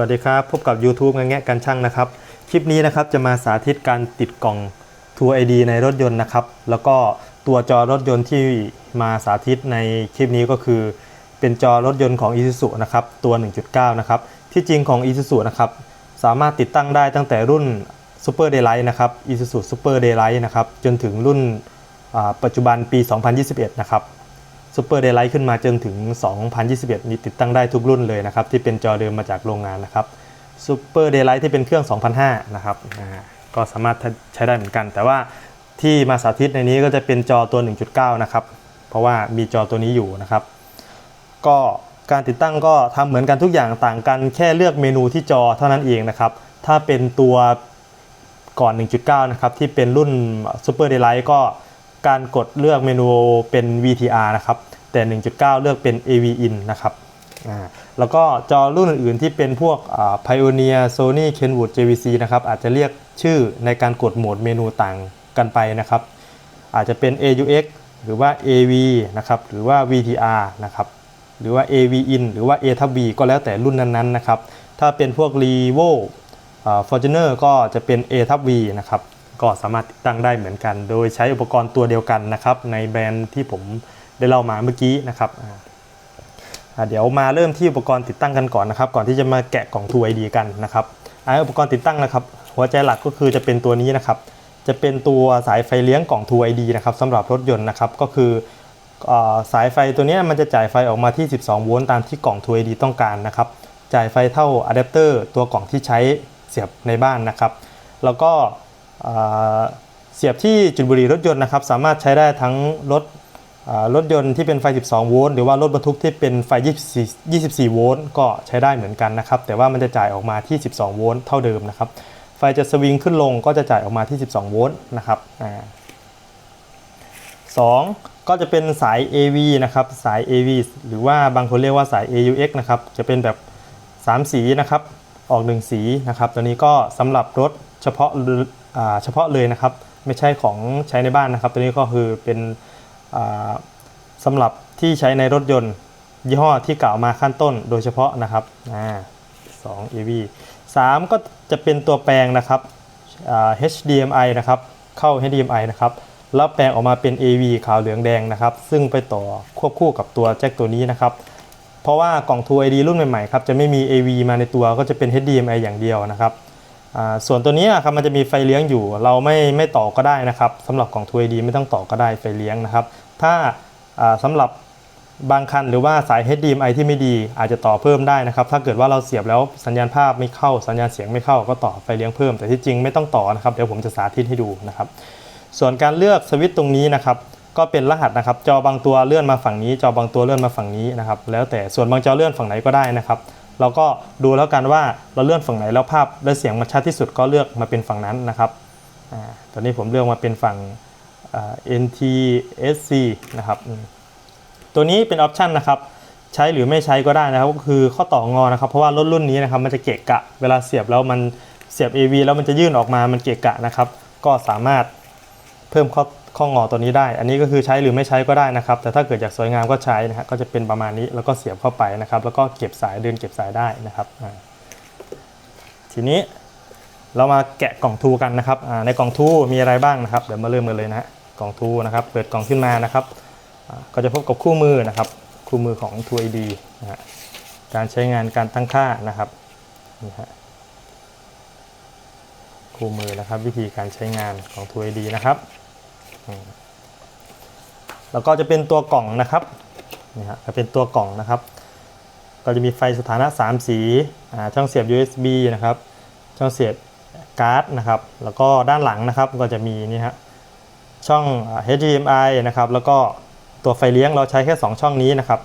วัสดีครับ พบกับ YouTube งานแงะกันช่างนะครับ คลิปนี้นะครับจะมาสาธิตการติดกล่อง True ID ในรถยนต์นะครับ แล้วก็ตัวจอรถยนต์ที่มาสาธิตในคลิปนี้ก็คือ เป็นจอรถยนต์ของ Isuzu นะครับตัว 1.9 นะครับ ที่จริงของ Isuzu นะครับสามารถติดตั้งได้ตั้งแต่รุ่น Super Daylight นะครับ Isuzu Super Daylight นะครับจนถึงรุ่นปัจจุบันปี 2021 นะครับ ซูเปอร์เด y ไลท์ขึ้นมาจนถึง 2021นี่ติดตั้งได้ทุกรุ่นเลยนะครับ ที่เป็นจอเดิมมาจากโรงงานนะครับซูเปอร์เด y ไลท์ที่เป็นเครื่อง 2005 นะครับก็สามารถใช้ได้เหมือนกัน แต่ว่าที่มาสาธิตในนี้ก็จะเป็นจอตัว 1.9 นะครับ เพราะว่ามีจอตัวนี้อยู่นะครับ ก็การติดตั้งก็ทำเหมือนกันทุกอย่างต่างกันแค่เลือกเมนูที่จอเท่านั้นเองนะครับ ถ้าเป็นตัวก่อน 1.9 นะครับ ที่เป็นรุ่น Super Daylight ก็การกดเลือกเมนูเป็น VTR นะครับ แต่ 1.9 เลือกเป็น AV in นะครับแล้วก็จอรุ่นอื่นๆที่เป็นพวก Pioneer Sony Kenwood JVC นะครับอาจจะเรียกชื่อในการกดโหมดเมนูต่างกันไปนะครับ อาจจะเป็น AUX หรือว่า AV นะครับหรือว่า VTR นะครับหรือว่า AV in หรือว่า A ทับ B ก็แล้วแต่รุ่นนั้นๆนะครับ ถ้าเป็นพวก Revo Fortuner ก็จะเป็น A ทับ V นะครับก็สามารถติดตั้งได้เหมือนกัน โดยใช้อุปกรณ์ตัวเดียวกันนะครับในแบรนด์ที่ผม ได้เล่ามาเมื่อกี้นะครับเดี๋ยวมาเริ่มที่อุปกรณ์ติดตั้งกันก่อนนะครับ ก่อนที่จะมาแกะกล่อง True ID กันนะครับอุปกรณ์ติดตั้งนะครับ หัวใจหลักก็คือจะเป็นตัวนี้นะครับ จะเป็นตัวสายไฟเลี้ยงกล่อง True ID นะครับสำหรับรถยนต์นะครับ ก็คือสายไฟตัวนี้มันจะจ่ายไฟออกมาที่ 12 โวลต์ตามที่กล่อง True ID ต้องการนะครับ จ่ายไฟเท่าอะแดปเตอร์ตัวกล่องที่ใช้เสียบในบ้านนะครับ แล้วก็เสียบที่จุดบุหรี่รถยนต์นะครับ สามารถใช้ได้ทั้งรถ รถยนต์ที่เป็นไฟ 12 โวลต์หรือว่ารถบรรทุกที่เป็นไฟ 24 24 โวลต์ก็ใช้ได้เหมือนกันนะครับ แต่ว่ามันจะจ่ายออกมาที่ 12 โวลต์เท่าเดิมนะครับ ไฟจะสวิงขึ้นลงก็จะจ่ายออกมาที่ 12 โวลต์นะครับอสองก็จะเป็นสาย AV นะครับสาย AV หรือว่าบางคนเรียกว่าสาย AUX นะครับจะเป็นแบบ 3 สีนะครับออก 1 สีนะครับ ตัวนี้ก็สำหรับรถเฉพาะเฉพาะเลยนะครับ ไม่ใช่ของใช้ในบ้านนะครับ ตัวนี้ก็คือเป็น สำหรับที่ใช้ในรถยนต์ยี่ห้อที่กล่าวมาขั้นต้นโดยเฉพาะนะครับสอง AV 3 ก็จะเป็นตัวแปลงนะครับ HDMI นะครับ เข้า HDMI นะครับ แล้วแปลงออกมาเป็น AV ขาวเหลืองแดงนะครับ ซึ่งไปต่อควบคู่กับตัวแจ็คตัวนี้นะครับ เพราะว่ากล่อง True ID รุ่นใหม่ๆครับจะไม่มี AV มาในตัวก็จะเป็น HDMI อย่างเดียวนะครับส่วนตัวนี้ครับมันจะมีไฟเลี้ยงอยู่ เราไม่ไม่ต่อก็ได้นะครับสำหรับกล่อง True ID ไม่ต้องต่อก็ได้ไฟเลี้ยงนะครับ ถ้าอ่าสำหรับบางคันหรือว่าสาย HDMI ที่ไม่ดีอาจจะต่อเพิ่มได้นะครับ ถ้าเกิดว่าเราเสียบแล้วสัญญาณภาพไม่เข้าสัญญาณเสียงไม่เข้าก็ต่อไฟเลี้ยงเพิ่ม แต่ที่จริงไม่ต้องต่อนะครับเดี๋ยวผมจะสาธิตให้ดูนะครับ ส่วนการเลือกสวิตช์ตรงนี้นะครับก็เป็นรหัสนะครับ จอบางตัวเลื่อนมาฝั่งนี้ จอบางตัวเลื่อนมาฝั่งนี้นะครับ แล้วแต่ส่วนบางจอเลื่อนฝั่งไหนก็ได้นะครับ เราก็ดูแล้วกันว่าเราเลื่อนฝั่งไหนแล้วภาพและเสียงมันชัดที่สุดก็เลือกมาเป็นฝั่งนั้นนะครับอ่าตอนนี้ผมเลือกมาเป็นฝั่ง NTSC นะครับตัวนี้เป็นออปชันนะครับใช้หรือไม่ใช้ก็ได้นะครับก็คือข้อต่องอนะครับ เพราะว่ารถรุ่นนี้นะครับมันจะเกะกะ เวลาเสียบแล้วมันเสียบ AV แล้วมันจะยื่นออกมามันเกะกะนะครับ ก็สามารถเพิ่มข้อข้องอตัวนี้ได้ อันนี้ก็คือใช้หรือไม่ใช้ก็ได้นะครับ แต่ถ้าเกิดอยากสวยงามก็ใช้นะฮะก็จะเป็นประมาณนี้แล้วก็เสียบเข้าไปนะครับ แล้วก็เก็บสายเดินเก็บสายได้นะครับทีนี้เรามาแกะกล่องทูกันนะครับในกล่องทูมีอะไรบ้างนะครับ เดี๋ยวมาเริ่มกันเลยนะฮะ กล่องทูนะครับ เปิดกล่องขึ้นมานะครับ ก็จะพบกับคู่มือนะครับ คู่มือของ t ู ID นะฮะการใช้งานการตั้งค่านะครับนี่ฮะคู่มือนะครับ วิธีการใช้งานของ t ู ID นะครับแล้วก็จะเป็นตัวกล่องนะครับนี่ฮะจะเป็นตัวกล่องนะครับ ก็จะมีไฟสถานะ 3 สีช่องเสียบ USB นะครับ ช่องเสียบการ์ดนะครับ แล้วก็ด้านหลังนะครับก็จะมีนี่ฮะ ช่อง HDMI นะครับแล้วก็ตัวไฟเลี้ยงเราใช้แค่ 2 ช่องนี้นะครับ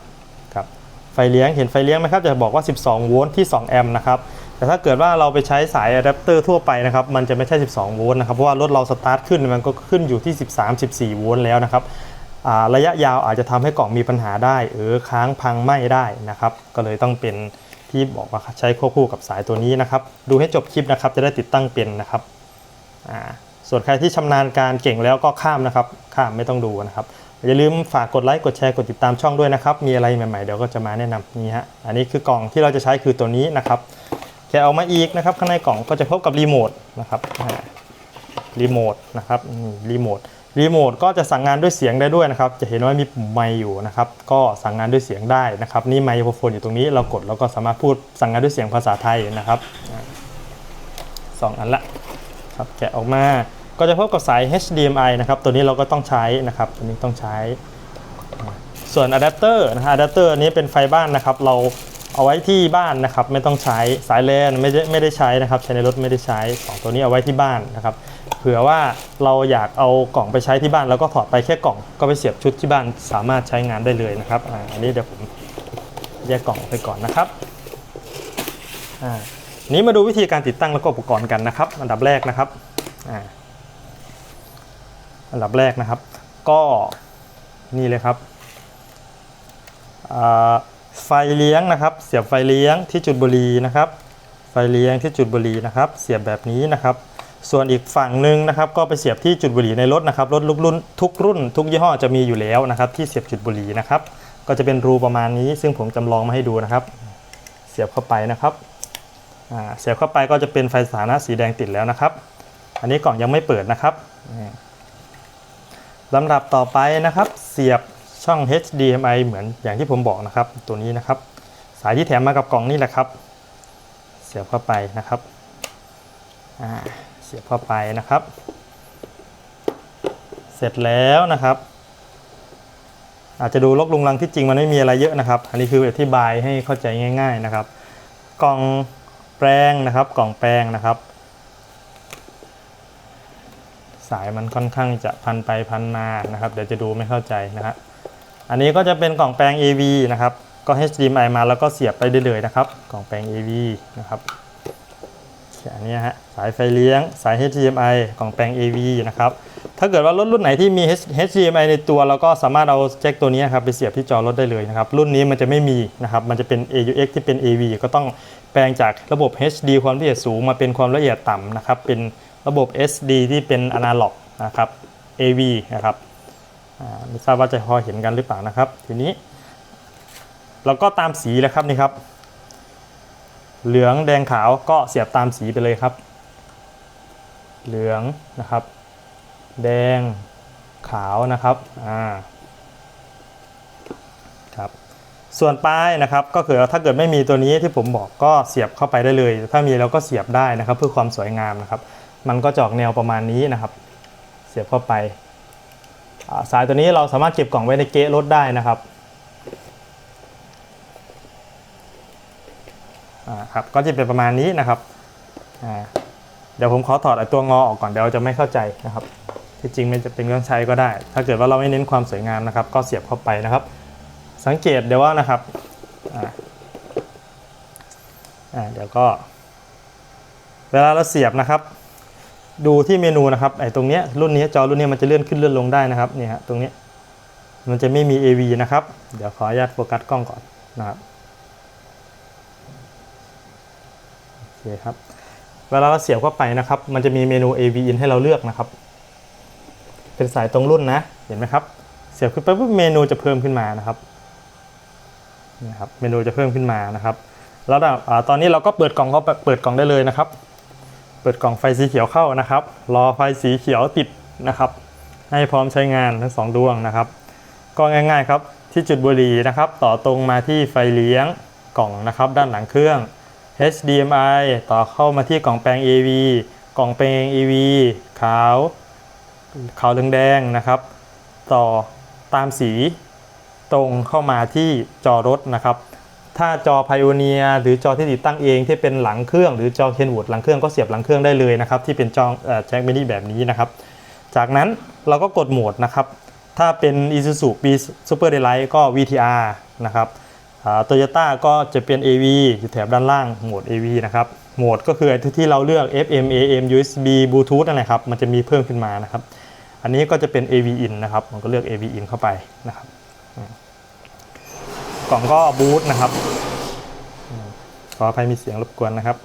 ครับไฟเลี้ยงเห็นไฟเลี้ยงไหมครับจะบอกว่า 12 โวลต์ที่ 2 แอมป์นะครับแต่ถ้าเกิดว่าเราไปใช้สายอะแดปเตอร์ทั่วไปนะครับมันจะไม่ใช่ 12 โวลต์นะครับเพราะว่ารถเราสตาร์ทขึ้นมันก็ขึ้นอยู่ที่ 13 14 โวลต์แล้วนะครับระยะยาวอาจจะทำให้กล่องมีปัญหาได้เออค้างพังไหม้ได้นะครับก็เลยต้องเป็นที่บอกว่าใช้ควบคู่กับสายตัวนี้นะครับ ดูให้จบคลิปนะครับจะได้ติดตั้งเป็นนะครับอ่า ส่วนใครที่ชำนาญการเก่งแล้วก็ข้ามนะครับ ข้ามไม่ต้องดูนะครับ อย่าลืมฝากกดไลค์กดแชร์กดติดตามช่องด้วยนะครับ มีอะไรใหม่ๆเดี๋ยวก็จะมาแนะนำนี่ฮะอันนี้คือกล่องที่เราจะใช้คือตัวนี้นะครับแกะออกมาอีกนะครับข้างในกล่องก็จะพบกับรีโมทนะครับรีโมทนะครับรีโมทรีโมทก็จะสั่งงานด้วยเสียงได้ด้วยนะครับ จะเห็นว่ามีปุ่มไมค์อยู่นะครับ ก็สั่งงานด้วยเสียงได้นะครับ นี่ไมโครโฟนอยู่ตรงนี้เรากดเราก็สามารถพูดสั่งงานด้วยเสียงภาษาไทยนะครับสองอันละครับแกะออกมา ก็จะพบกับสาย HDMI นะครับ ตัวนี้เราก็ต้องใช้นะครับ ตัวนี้ต้องใช้ ส่วนอะแดปเตอร์นะฮะอะแดปเตอร์อันนี้เป็นไฟบ้านนะครับ เราเอาไว้ที่บ้านนะครับ ไม่ต้องใช้สายแลนไม่ได้ไม่ได้ใช้นะครับ ใช้ในรถไม่ได้ใช้สองตัวนี้เอาไว้ที่บ้านนะครับ เผื่อว่าเราอยากเอากล่องไปใช้ที่บ้าน แล้วก็ถอดไปแค่กล่องก็ไปเสียบชุดที่บ้านสามารถใช้งานได้เลยนะครับอ่าอันนี้เดี๋ยวผมแยกกล่องไปก่อนนะครับอ่านี้มาดูวิธีการติดตั้งแล้วก็อุปกรณ์กันนะครับ อันดับแรกนะครับอ่า อันดับแรกนะครับ ก็นี่เลยครับไฟเลี้ยงนะครับ เสียบไฟเลี้ยงที่จุดบุหรี่นะครับ ไฟเลี้ยงที่จุดบุหรี่นะครับ เสียบแบบนี้นะครับ ส่วนอีกฝั่งหนึ่งนะครับ ก็ไปเสียบที่จุดบุหรี่ในรถนะครับรถลุกรุ่นทุกรุ่น ทุกยี่ห้อจะมีอยู่แล้วนะครับ ที่เสียบจุดบุหรี่นะครับ ก็จะเป็นรูประมาณนี้ ซึ่งผมจำลองมาให้ดูนะครับ เสียบเข้าไปนะครับเสียบเข้าไปก็จะเป็นไฟสถานะสีแดงติดแล้วนะครับ อันนี้กล่องยังไม่เปิดนะครับ ลำดับต่อไปนะครับ เสียบช่อง HDMI เหมือนอย่างที่ผมบอกนะครับ ตัวนี้นะครับ สายที่แถมมากับกล่องนี่แหละครับ เสียบเข้าไปนะครับเสียบเข้าไปนะครับ เสร็จแล้วนะครับ อาจจะดูลกลุงลังที่จริงมันไม่มีอะไรเยอะนะครับ อันนี้คืออธิบายให้เข้าใจง่าย ๆนะครับ กล่องแปลงนะครับ กล่องแปลงนะครับ สายมันค่อนข้างจะพันไปพันมานะครับเดี๋ยวจะดูไม่เข้าใจนะฮะอันนี้ก็จะเป็นกล่องแปลง AV นะครับก็ HDMI มาแล้วก็เสียบไปได้เลยนะครับกล่องแปลง AV นะครับอันนี้ฮะสายไฟเลี้ยงสาย HDMI กล่องแปลง AV นะครับถ้าเกิดว่ารถรุ่นไหนที่มี HDMI ในตัวเราก็สามารถเอาแจ็คตัวนี้ครับไปเสียบที่จอรถได้เลยนะครับรุ่นนี้มันจะไม่มีนะครับมันจะเป็น AUX ที่เป็น AV ก็ต้องแปลงจากระบบ HD ความละเอียดสูงมาเป็นความละเอียดต่ำนะครับเป็น ระบบ SD ที่เป็นอนาล็อกนะครับ AV นะครับไม่ทราบว่าจะพอเห็นกันหรือเปล่านะครับ ทีนี้ เราก็ตามสีเลยครับนี่ครับ เหลืองแดงขาวก็เสียบตามสีไปเลยครับ เหลืองนะครับ แดงขาวนะครับอ่าครับส่วนปลายนะครับก็คือถ้าเกิดไม่มีตัวนี้ที่ผมบอกก็เสียบเข้าไปได้เลย ถ้ามีเราก็เสียบได้นะครับ เพื่อความสวยงามนะครับ มันก็จอกแนวประมาณนี้นะครับ เสียบเข้าไปาสายตัวนี้เราสามารถเก็บกล่องไว้ในเก๊ะรถได้นะครับครับก็จะเป็นประมาณนี้นะครับเดี๋ยวผมขอถอดไอ้ตัวงอออกก่อนเดี๋ยวจะไม่เข้าใจนะครับที่จริงมันจะเป็นเครื่องใช้ก็ได้ ถ้าเกิดว่าเราไม่เน้นความสวยงามนะครับ ก็เสียบเข้าไปนะครับ สังเกตเดี๋ยวว่านะครับเดี๋ยวก็ เวลาเราเสียบนะครับ ดูที่เมนูนะครับไอ้ตรงเนี้ยรุ่นนี้จอรุ่นนี้มันจะเลื่อนขึ้นเลื่อนลงได้นะครับเนี่ยฮะตรงเนี้ยมันจะไม่มี AV นะครับ เดี๋ยวขออนุญาตโฟกัสกล้องก่อนนะครับโอเคครับเวลาเราเสียบเข้าไปนะครับ มันจะมีเมนู AV in ให้เราเลือกนะครับ เป็นสายตรงรุ่นนะเห็นไหมครับ เสียบขึ้นไปปุ๊บเมนูจะเพิ่มขึ้นมานะครับนี่ครับเมนูจะเพิ่มขึ้นมานะครับ แล้วตอนนี้เราก็เปิดกล่องเขาเปิดกล่องได้เลยนะครับ เปิดกล่องไฟสีเขียวเข้านะครับ รอไฟสีเขียวติดนะครับ ให้พร้อมใช้งานทั้งสองดวงนะครับ ก็ง่ายๆครับที่จุดบุหรี่นะครับ ต่อตรงมาที่ไฟเลี้ยงกล่องนะครับ ด้านหลังเครื่อง HDMI ต่อเข้ามาที่กล่องแปลง AV กล่องแปลง AV ขาว ขาวเรืองแดงนะครับ ต่อตามสีตรงเข้ามาที่จอรถนะครับ ถ้าจอ Pioneer หรือจอที่ติดตั้งเองที่เป็นหลังเครื่อง หรือจอ Kenwood หลังเครื่องก็เสียบหลังเครื่องได้เลยนะครับที่เป็นจอแจ็คมินิแบบนี้นะครับ จากนั้นเราก็กดโหมดนะครับ ถ้าเป็น Isuzu B Super Daylight ก็ VTR นะครับโตโยต้าก็จะเป็น AV อยู่แถบด้านล่างโหมด AV นะครับโหมดก็คือที่เราเลือก FM AM USB Bluetooth นั่นแหละครับมันจะมีเพิ่มขึ้นมานะครับ อันนี้ก็จะเป็น AV in นะครับผมก็เลือก AV in เข้าไปนะครับ กล่องก็บูทนะครับขออภัยมีเสียงรบกวนนะครับ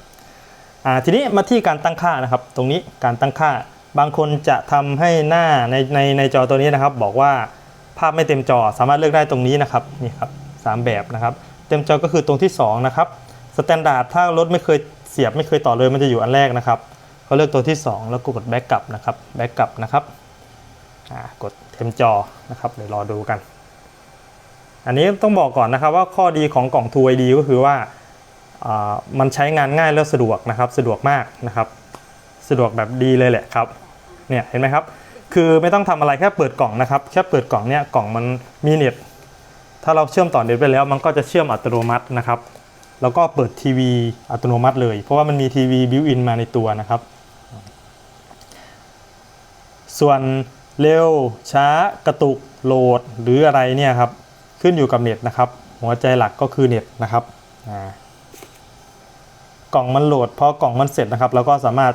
ทีนี้มาที่การตั้งค่านะครับ ตรงนี้การตั้งค่าบางคนจะทำให้หน้าในในในจอตัวนี้นะครับ บอกว่าภาพไม่เต็มจอสามารถเลือกได้ตรงนี้นะครับนี่ครับสามแบบนะครับ เต็มจอก็คือตรงที่สองนะครับสแตนดาร์ดถ้ารถไม่เคยเสียบไม่เคยต่อเลยมันจะอยู่อันแรกนะครับก็เลือกตัวที่ 2 แล้วก็กดแบ็กกลับนะครับแบ็กกลับนะครับกดเทมจอนะครับเดี๋ยวรอดูกัน อันนี้ต้องบอกก่อนนะครับว่าข้อดีของกล่อง True ID ก็คือว่าามันใช้งานง่ายและสะดวกนะครับสะดวกมากนะครับ สะดวกแบบดีเลยแหละครับเนี่ยเห็นไหมครับ คือไม่ต้องทำอะไรแค่เปิดกล่องนะครับแค่เปิดกล่องเนี่ยกล่องมันมีเน็ตถ้าเราเชื่อมต่อเน็ตไปแล้ว มันก็จะเชื่อมอัตโนมัตินะครับ แล้วก็เปิดทีวีอัตโนมัติเลย เพราะว่ามันมีทีวีบิวอินมาในตัวนะครับ ส่วนเร็วช้ากระตุกโหลดหรืออะไรเนี่ยครับ ขึ้นอยู่กับเน็ตนะครับ หัวใจหลักก็คือเน็ตนะครับกล่องมันโหลดพอกล่องมันเสร็จนะครับเราก็สามารถ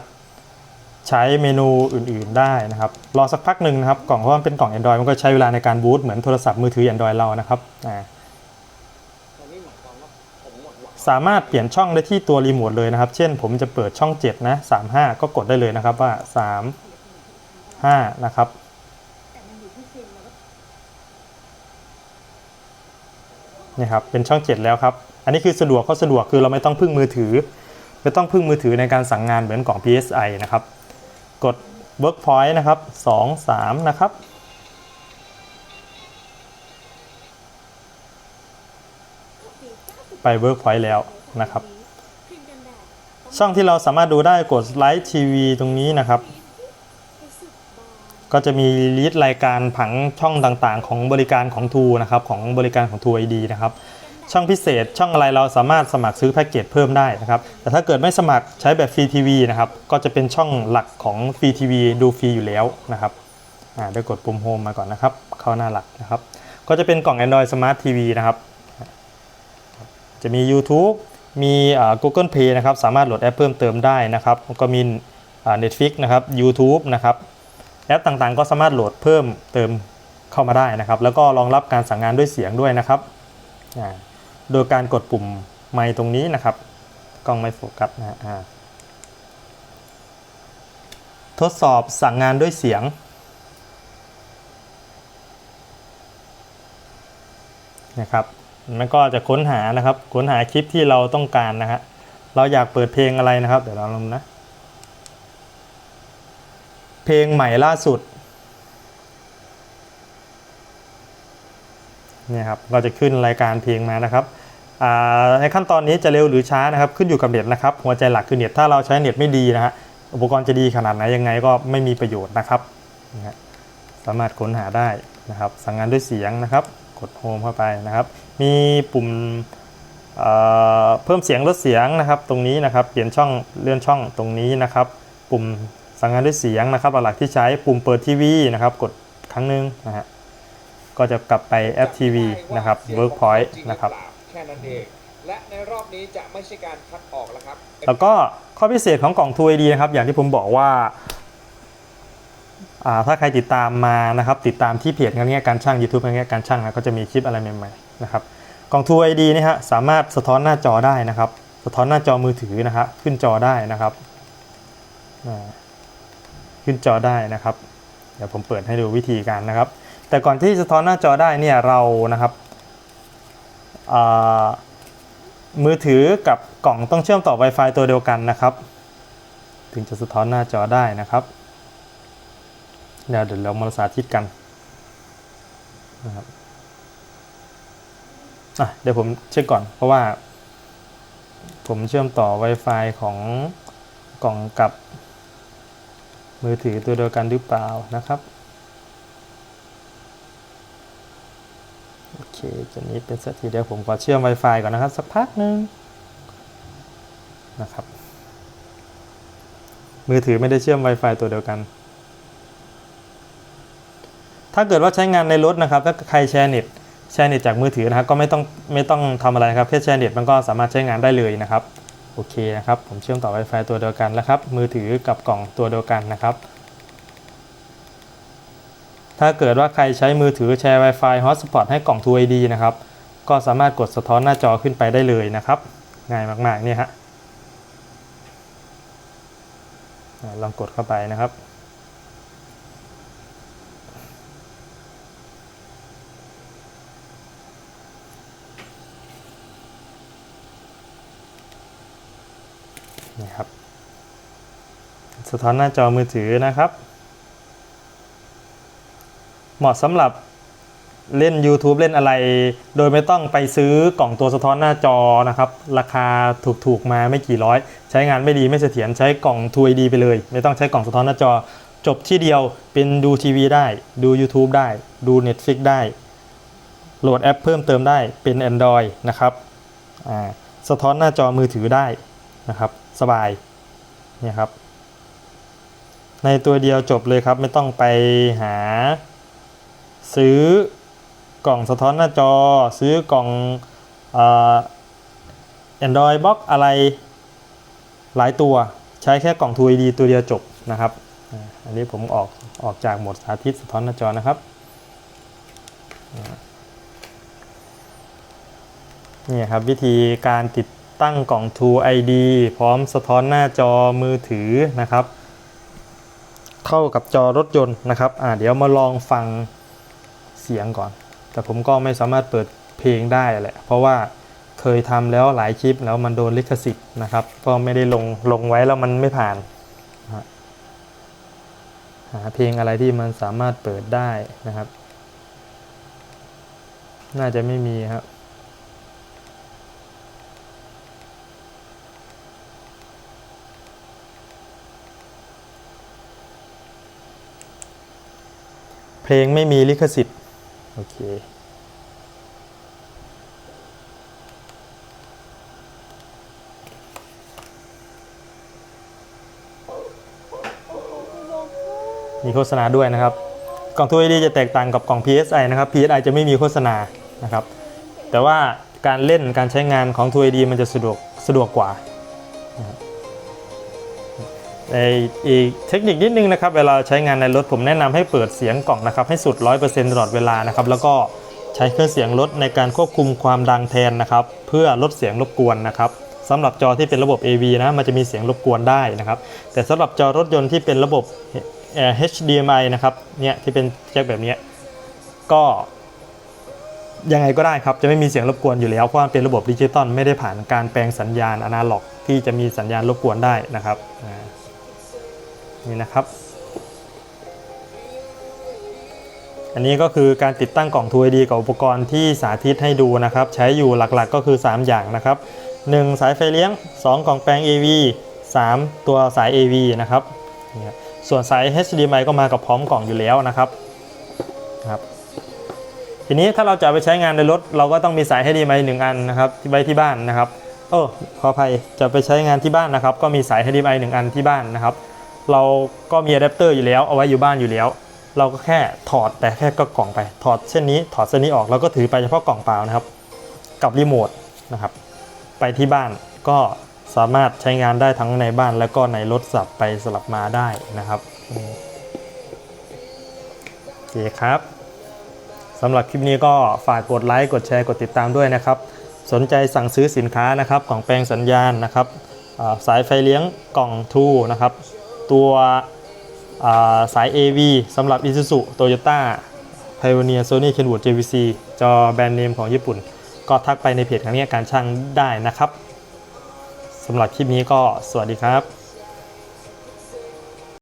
ใช้เมนูอื่นๆได้นะครับรอสักพักหนึ่งนะครับกล่องเพราะมันเป็นกล่อง Android มันก็ใช้เวลาในการบูตเหมือนโทรศัพท์มือถือ Android เรานะครับสามารถเปลี่ยนช่องได้ที่ตัวรีโมทเลยนะครับ เช่นผมจะเปิดช่อง 7 นะ 35 ก็กดได้เลยนะครับว่า 3 5 นะครับ นี่ครับเป็นช่อง 7 แล้วครับ อันนี้คือสะดวกเขาสะดวกคือเราไม่ต้องพึ่งมือถือ ไม่ต้องพึ่งมือถือในการสั่งงานเหมือนกล่อง PSI นะครับ กด Workpoint นะครับ 2 3 นะครับไป Workpoint แล้วนะครับ ช่องที่เราสามารถดูได้กดไลฟ์ทีวีตรงนี้นะครับ ก็จะมีลิสต์รายการผังช่องต่างๆ ของบริการของทูนะครับของบริการของทูไอดีนะครับช่องพิเศษช่องอะไรเราสามารถสมัครซื้อแพ็กเกจเพิ่มได้นะครับแต่ถ้าเกิดไม่สมัครใช้แบบฟรีทีวีนะครับก็จะเป็นช่องหลักของฟรีทีวีดูฟรีอยู่แล้วนะครับอ่าเดี๋ยวกดปุ่มโฮมมาก่อนนะครับ เข้าหน้าหลักนะครับ ก็จะเป็นกล่อง Android Smart TV นะครับ จะมี YouTube มีอ่า Google Play นะครับ สามารถโหลดแอปเพิ่มเติมได้นะครับ ก็มีอ่า Netflix นะครับ YouTube นะครับ แอปต่างๆ ก็สามารถโหลดเพิ่มเติมเข้ามาได้นะครับ แล้วก็รองรับการสั่งงานด้วยเสียงด้วยนะครับ โดยการกดปุ่มไมค์ตรงนี้นะครับ กล้องไม่โฟกัสนะฮะทดสอบสั่งงานด้วยเสียงนะครับ มันก็จะค้นหานะครับ ค้นหาคลิปที่เราต้องการนะฮะ เราอยากเปิดเพลงอะไรนะครับ เดี๋ยวเราลองนะ เพลงใหม่ล่าสุดเนี่ยครับก็จะขึ้นรายการเพลงมานะครับในขั้นตอนนี้จะเร็วหรือช้านะครับ ขึ้นอยู่กับเน็ตนะครับหัวใจหลักคือเน็ตถ้าเราใช้เน็ตไม่ดีนะฮะอุปกรณ์จะดีขนาดไหนยังไงก็ไม่มีประโยชน์นะครับสามารถค้นหาได้นะครับ สั่งงานด้วยเสียงนะครับ กดโฮมเข้าไปนะครับ มีปุ่มเเพิ่มเสียงลดเสียงนะครับ ตรงนี้นะครับ เปลี่ยนช่องเลื่อนช่องตรงนี้นะครับ ปุ่ม สั่งงานด้วยเสียงนะครับหลักๆที่ใช้ปุ่มเปิดทีวีนะครับกดครั้งหนึงนะฮะก็จะกลับไปแอปทีวีนะครับ Workpoint นะครับแค่นั้นเองและในรอบนี้จะไม่ใช่การคัดออกแล้วครับ แล้วก็ข้อพิเศษของกล่อง True ID นะครับ อย่างที่ผมบอกว่าอ่าถ้าใครติดตามมานะครับ ติดตามที่เพจงานเงี้ยการช่าง YouTube งานเงี้ยการช่างนะก็จะมีคลิปอะไรใหม่ๆนะครับกล่อง True ID นี่ฮะสามารถสะท้อนหน้าจอได้นะครับ สะท้อนหน้าจอมือถือนะฮะขึ้นจอได้นะครับอ่า ขึ้นจอได้นะครับ เดี๋ยวผมเปิดให้ดูวิธีการนะครับ แต่ก่อนที่สะท้อนหน้าจอได้เนี่ยเรานะครับมือถือกับกล่องต้องเชื่อมต่อ Wi-Fi ตัวเดียวกันนะครับ ถึงจะสะท้อนหน้าจอได้นะครับเดี๋ยวเดี๋ยวเรามาสาธิตกันนะครับอะเดี๋ยวผมเช็คก่อนเพราะว่า ผมเชื่อมต่อ Wi-Fi ของกล่องกับ มือถือตัวเดียวกันหรือเปล่านะครับ โอเคจะนี้เป็นสักทีเดียวผมขอเชื่อม Wi-Fi ก่อนนะครับ สักพักหนึ่งนะครับ มือถือไม่ได้เชื่อม Wi-Fi ตัวเดียวกัน ถ้าเกิดว่าใช้งานในรถนะครับ ถ้าใครแชร์เน็ตแชร์เน็ตจากมือถือนะครับ ก็ไม่ต้องไม่ต้องทำอะไรครับแค่แชร์เน็ตมันก็สามารถใช้งานได้เลยนะครับ เคนะครับ ผมเชื่อมต่อ Wi-Fi ตัวเดียวกันแล้วครับ มือถือกับกล่องตัวเดียวกันนะครับ ถ้าเกิดว่าใครใช้มือถือแชร์ Wi-Fi Hotspot ให้กล่อง True ID นะครับ ก็สามารถกดสะท้อนหน้าจอขึ้นไปได้เลยนะครับ ง่ายมากๆเนี่ยฮะลองกดเข้าไปนะครับ นี่ครับ สะท้อนหน้าจอมือถือนะครับ เหมาะสำหรับเล่น YouTube เล่นอะไร โดยไม่ต้องไปซื้อกล่องตัวสะท้อนหน้าจอนะครับ ราคาถูกๆมาไม่กี่ร้อย ใช้งานไม่ดีไม่เสถียรใช้กล่อง 2ID ไปเลย ไม่ต้องใช้กล่องสะท้อนหน้าจอ จบที่เดียวเป็นดูทีวีได้ ดู YouTube ได้ ดู Netflix ได้ โหลดแอปเพิ่มเติมได้เป็น Android นะครับสะท้อนหน้าจอมือถือได้นะครับ สบายเนี่ยครับ ในตัวเดียวจบเลยครับ ไม่ต้องไปหา ซื้อกล่องสะท้อนหน้าจอ ซื้อกล่องเอ่อ Android Box อะไรหลายตัวใช้แค่กล่อง 2ID ตัวเดียวจบนะครับ อันนี้ผมออกออกจากโหมดสาธิตสะท้อนหน้าจอนะครับ นี่ครับวิธีการติด ตั้งกล่อง True ID พร้อมสะท้อนหน้าจอมือถือนะครับ เข้ากับจอรถยนต์นะครับอ่าเดี๋ยวมาลองฟังเสียงก่อน แต่ผมก็ไม่สามารถเปิดเพลงได้แหละ เพราะว่าเคยทำแล้วหลายคลิปแล้วมันโดนลิขสิทธิ์นะครับ ก็ไม่ได้ลงลงไว้แล้วมันไม่ผ่านหาเพลงอะไรที่มันสามารถเปิดได้นะครับ น่าจะไม่มีครับ ลงไม่มีลิขสิทธิ์ โอเค มีโฆษณาด้วยนะครับ กล่อง 2AD จะแตกต่างกับกล่อง PSI นะครับ PSI จะไม่มีโฆษณานะครับ แต่ว่าการเล่นการใช้งานของ 2AD มันจะสะดวกสะดวกกว่า อีกเทคนิคนิดนึงนะครับเวลาใช้งานในรถผมแนะนำให้เปิดเสียงกล่องนะครับให้สุด 100%ตลอดเวลานะครับแล้วก็ใช้เครื่องเสียงลดในการควบคุมความดังแทนนะครับเพื่อลดเสียงรบกวนนะครับสำหรับจอที่เป็นระบบ AV นะมันจะมีเสียงรบกวนได้นะครับแต่สำหรับจอรถยนต์ที่เป็นระบบ HDMI นะครับเนี่ยที่เป็นแจ็คแบบนี้ก็ยังไงก็ได้ครับ จะไม่มีเสียงรบกวนอยู่แล้ว เพราะมันเป็นระบบดิจิตอลไม่ได้ผ่านการแปลงสัญญาณอนาล็อก ที่จะมีสัญญาณรบกวนได้นะครับ นี่นะครับ อันนี้ก็คือการติดตั้งกล่อง 2ID กับอุปกรณ์ที่สาธิตให้ดูนะครับ ใช้อยู่หลักๆก็คือ 3 อย่างนะครับ 1 สายไฟเลี้ยง 2 กล่องแปลง AV 3 ตัวสาย AV นะครับนี่ครับส่วนสาย HDMI ก็มากับพร้อมกล่องอยู่แล้วนะครับครับทีนี้ถ้าเราจะไปใช้งานในรถ เราก็ต้องมีสาย HDMI หนึ่งอันนะครับที่ไว้ที่บ้านนะครับโอ้ขออภัยจะไปใช้งานที่บ้านนะครับ ก็มีสาย HDMI หนึ่งอันที่บ้านนะครับ เราก็มีอะแดปเตอร์อยู่แล้วเอาไว้อยู่บ้านอยู่แล้ว เราก็แค่ถอดแต่แค่ก็กล่องไป ถอดเส้นนี้ถอดเส้นนี้ออกแล้วก็ถือไปเฉพาะกล่องเปล่านะครับ กับรีโมทนะครับ ไปที่บ้านก็สามารถใช้งานได้ทั้งในบ้านแล้วก็ในรถสับไปสลับมาได้นะครับโอเคครับสำหรับคลิปนี้ก็ฝากกดไลค์กดแชร์กดติดตามด้วยนะครับ สนใจสั่งซื้อสินค้านะครับกล่องแปลงสัญญาณนะครับสายไฟเลี้ยงกล่องทูนะครับ ตัวาสาย AV สำหรับ Isuzu Toyota Pioneer Sony Kenwood JVC จอแบรนด์เนมของญี่ปุ่น ก็ทักไปในเพจครั้งนี้การช่างได้นะครับสำหรับคลิปนี้ก็สวัสดีครับ